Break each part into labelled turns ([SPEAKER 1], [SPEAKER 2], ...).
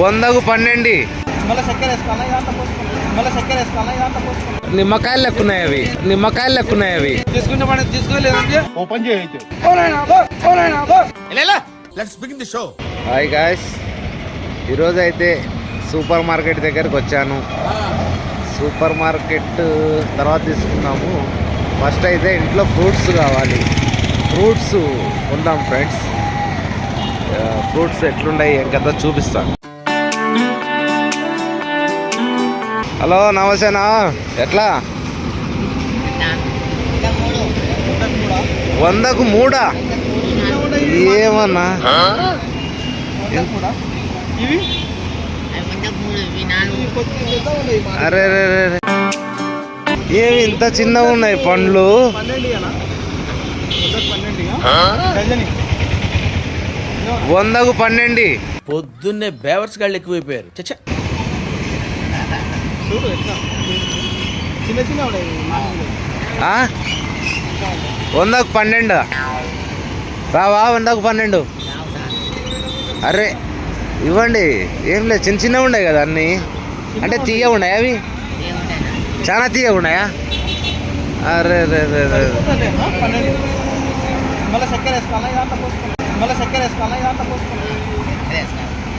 [SPEAKER 1] వందకు పన్నెండు. నిమ్మకాయలు లెక్కున్నాయి అవి. నిమ్మకాయలు లెక్కున్నాయి అవి.
[SPEAKER 2] తీసుకుంటే మనం తీసుకోలేదంటే
[SPEAKER 3] ఓపెన్
[SPEAKER 1] హాయ్ గాయస్ ఈరోజు అయితే సూపర్ మార్కెట్ దగ్గరికి వచ్చాను. సూపర్ మార్కెట్ తర్వాత తీసుకున్నాము ఫస్ట్ అయితే ఇంట్లో ఫ్రూట్స్ కావాలి. ఫ్రూట్స్ కొందాం ఫ్రెండ్స్. ఫ్రూట్స్ ఎట్లున్నాయి ఏం కదా చూపిస్తాను. హలో నమస్తేనా? ఎట్లా? వందకు మూడా? ఏమన్నా? అరే ఏమి ఇంత చిన్నగా ఉన్నాయి పండ్లు? వందకు పన్నెండు.
[SPEAKER 4] పొద్దున్నే బేవర్స్ గాళ్ళు ఎక్కువైపోయారు. చచ్చా.
[SPEAKER 2] చూడు చిన్న?
[SPEAKER 1] వందకు పన్నెండు. రావా వందకు పన్నెండు. అరే ఇవ్వండి. ఏం లేదు చిన్న చిన్నగా ఉన్నాయి కదా అన్నీ? అంటే తీయ ఉన్నాయా అవి? చాలా తీయ ఉన్నాయా? అరే రే రే రే.
[SPEAKER 2] మళ్ళీ చక్కెర వేసుకోవాలా? ఇదంతా పోసుకోవాలి మళ్ళీ చక్కెర వేసుకోవాలా? ఇదంతా పోసుకోవాలి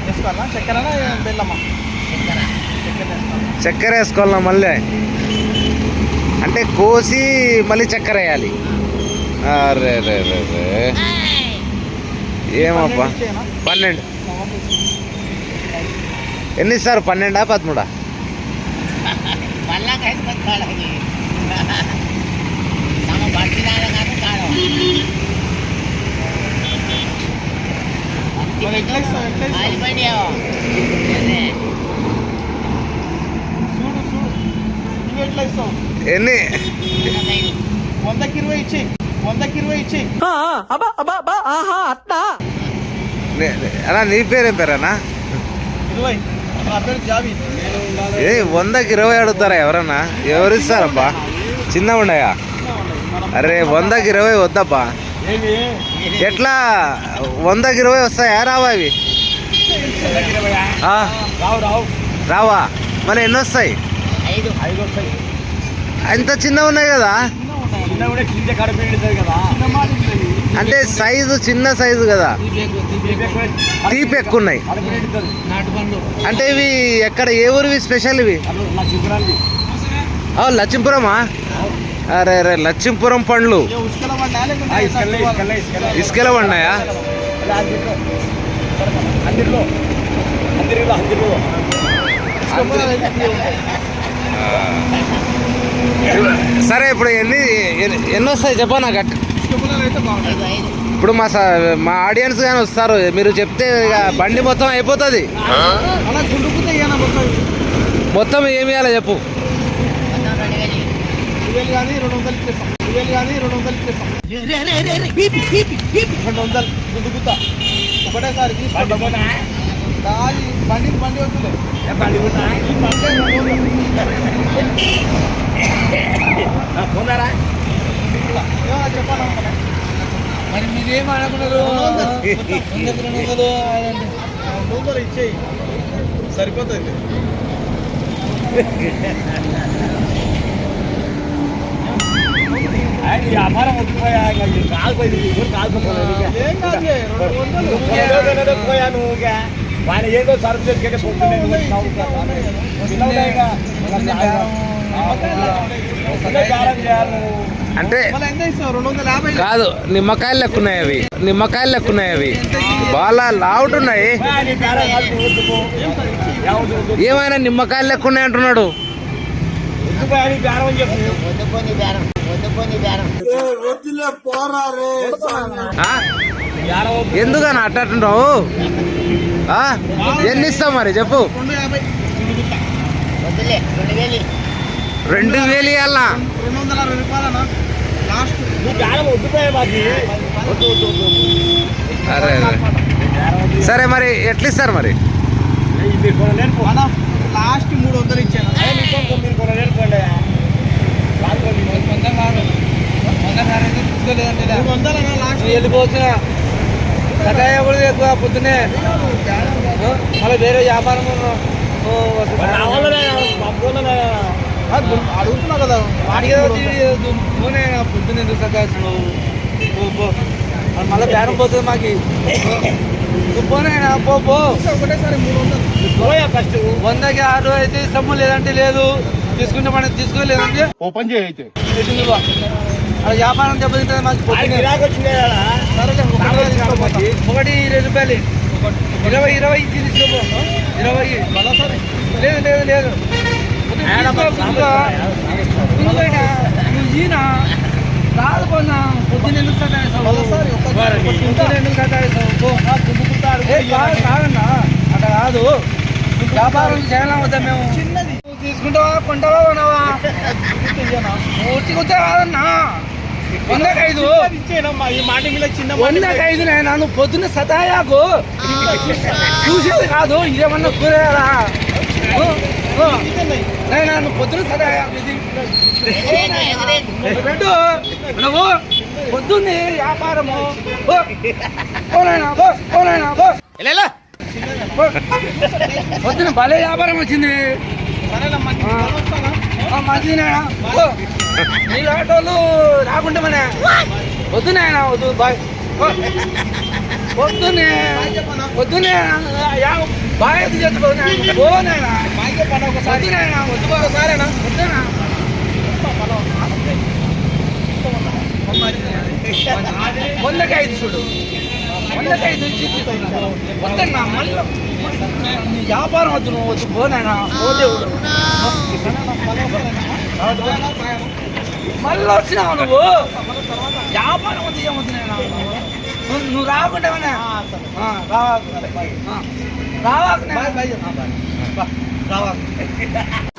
[SPEAKER 2] వేసుకోవాలా. చక్కెరనా? బెల్లమ్మా చక్కెర వేసుకోవాలి?
[SPEAKER 1] చక్కెర వేసుకోవాలా మళ్ళీ. అంటే కోసి మళ్ళీ చక్కెర వేయాలి. అరే రే రే రే. ఏమప్పా
[SPEAKER 2] పన్నెండు.
[SPEAKER 1] ఎన్ని సార్ పన్నెండా పదమూడా?
[SPEAKER 2] ఎట్లా ఇస్తావు ఎట్లా ఇస్తావు చూడు చూడు నువ్వు ఎట్లా ఇస్తావు
[SPEAKER 1] ఎన్ని?
[SPEAKER 2] వందకి ఇరవై ఇచ్చి వందకి ఇరవై ఇచ్చి.
[SPEAKER 1] నే- అన్నా నీ పేరేం పేరేనా
[SPEAKER 2] ఇరవై. నా పేరు జావీద్
[SPEAKER 1] ఏ వందకి ఇరవై అడుగుతారా ఎవరన్నా? ఎవరు ఇస్తారబ్బా? చిన్న ఉన్నాయా అరే వందకి ఇరవై వద్దబ్బా. ఎట్లా? వందకి ఇరవై వస్తాయా? రావా ఇవి? ఆ?
[SPEAKER 2] రావు రావు.
[SPEAKER 1] రావా? మరి ఎన్ని వస్తాయి. అంత చిన్న ఉన్నాయి కదా. అంటే సైజు చిన్న సైజు కదా? తీపి ఎక్కువ ఉన్నాయి. అంటే ఇవి ఎక్కడ ఏ ఊరివి? స్పెషల్ ఇవి? లచ్చింపురమా? అరే అరే లచ్చింపురం పండ్లు. ఇసుకల పడినాయా
[SPEAKER 2] అందరిలో
[SPEAKER 1] సరే ఇప్పుడు ఎన్ని ఎన్ని- వస్తాయి? చెప్పా నాకు అట్- ఇప్పుడు మా సార్ మా ఆడియన్స్ కానీ వస్తారు. మీరు చెప్తే ఇక బండి మొత్తం అయిపోతుంది.
[SPEAKER 2] మొత్తం
[SPEAKER 1] మొత్తం ఏమి ఇవ్వాలి చెప్పు.
[SPEAKER 2] రెండు వందలు రెండు వందలు రెండు వందలు ఒకటేసారి బండి బండి వస్తుంది చెప్పాలా మరి మీరేం అనుకున్నారు ఇచ్చేయి సరిపోతుంది.
[SPEAKER 5] వ్యాపారం ఒప్పుకోయా కాలిపోయింది
[SPEAKER 2] వందలు.
[SPEAKER 5] పోయాను ఆయన ఏదో దొరికే
[SPEAKER 1] అంటే కాదు నిమ్మకాయలు లెక్కున్నాయి అవి. నిమ్మకాయలు లెక్కున్నాయి అవి. బాగా లావుట్ ఉన్నాయి. ఏమైనా నిమ్మకాయలు లెక్కున్నాయి అంటున్నాడు. ఆ? ఎందుకని అట్టంటున్నావు? ఎన్ని ఇస్తావు మరి చెప్పు
[SPEAKER 2] రెండు
[SPEAKER 1] వేలు ఇవ్వాలా
[SPEAKER 2] రెండు వందల అరవై రూపాయలనా లాస్ట్
[SPEAKER 1] అరే. సరే మరి ఎట్లా ఇస్తారు మరి
[SPEAKER 2] లాస్ట్ మూడు వందలు ఇచ్చాను వంద
[SPEAKER 3] కూడా ఎక్కువ పొద్దునే మళ్ళీ వేరే వ్యాపారం అడుగుతున్నా కదా. వాడికి నువ్వునే పొద్దున్న ఎందుకు సకాల్సినావు మళ్ళీ బేరం పోతుంది మాకి. పోనైనా పో పో. ఒకటేసారి మూడు వందలు
[SPEAKER 5] ఫస్ట్
[SPEAKER 3] వందకి ఆరు అయితే ఇస్తాము లేదంటే లేదు. తీసుకుంటే మనం తీసుకోలేదంటే
[SPEAKER 2] ఓపెన్ చేయి అయితే.
[SPEAKER 3] అది వ్యాపారం దెబ్బతింటుంది మాకు ఒకటి ఇరవై రూపాయలు ఇరవై ఇరవై ఇచ్చి తీసుకోపో ఇరవై. లేదు లేదు లేదు. ఈయన కాదు కొన్నా పొద్దున్న ఎందుకు సతాయిస్తావు పొద్దున్న ఎందుకు కాదు, కాదన్నా. అట్లా కాదు. వ్యాపారం చేయాలా వద్దా మేము? నువ్వు తీసుకుంటావా కొంటావా కొనవా? పూర్తి కుట్టే కాదన్నా వందకి ఐదు
[SPEAKER 5] ఇచ్చేనమ్మా ఈ మాట మీద చిన్న
[SPEAKER 3] వందకి ఐదు నాయన నువ్వు పొద్దున్న సతాయాకు. చూసేది కాదు ఇదేమన్నా కూరేరా నేను నువ్వు పొద్దున్న సతాయాకు. ఇది పెట్టు నువ్వు పొద్దున్నే వ్యాపారము. ఓ, పోనాయనా, పో, పోనాయనా, పో. పో. పొద్దున్న భలే వ్యాపారం వచ్చింది. నీ ఆటోలు రాకుంటే మన. వద్దునాయన వద్దు బాయ్. పో. పొద్దున్నే పొద్దున్నే యా- బాయ్ ఎత్తు చెప్పుకోనా పోనాయనా వద్దునాయనా వద్దు ఒకసారేనా వద్దునా వందకి ఐదు చూడు. వందకి ఐదు ఇచ్చి వద్దన్నా మళ్ళీ నీ వ్యాపారం వద్దు నువ్వు వద్దు పోనాయనా ఓ దేవుడు. మళ్ళీ వచ్చినావు నువ్వు. వ్యాపారం వద్దు ఏమొద్దు నేను నువ్వు. రాకుండా రావాకు రావాకు రావాకు.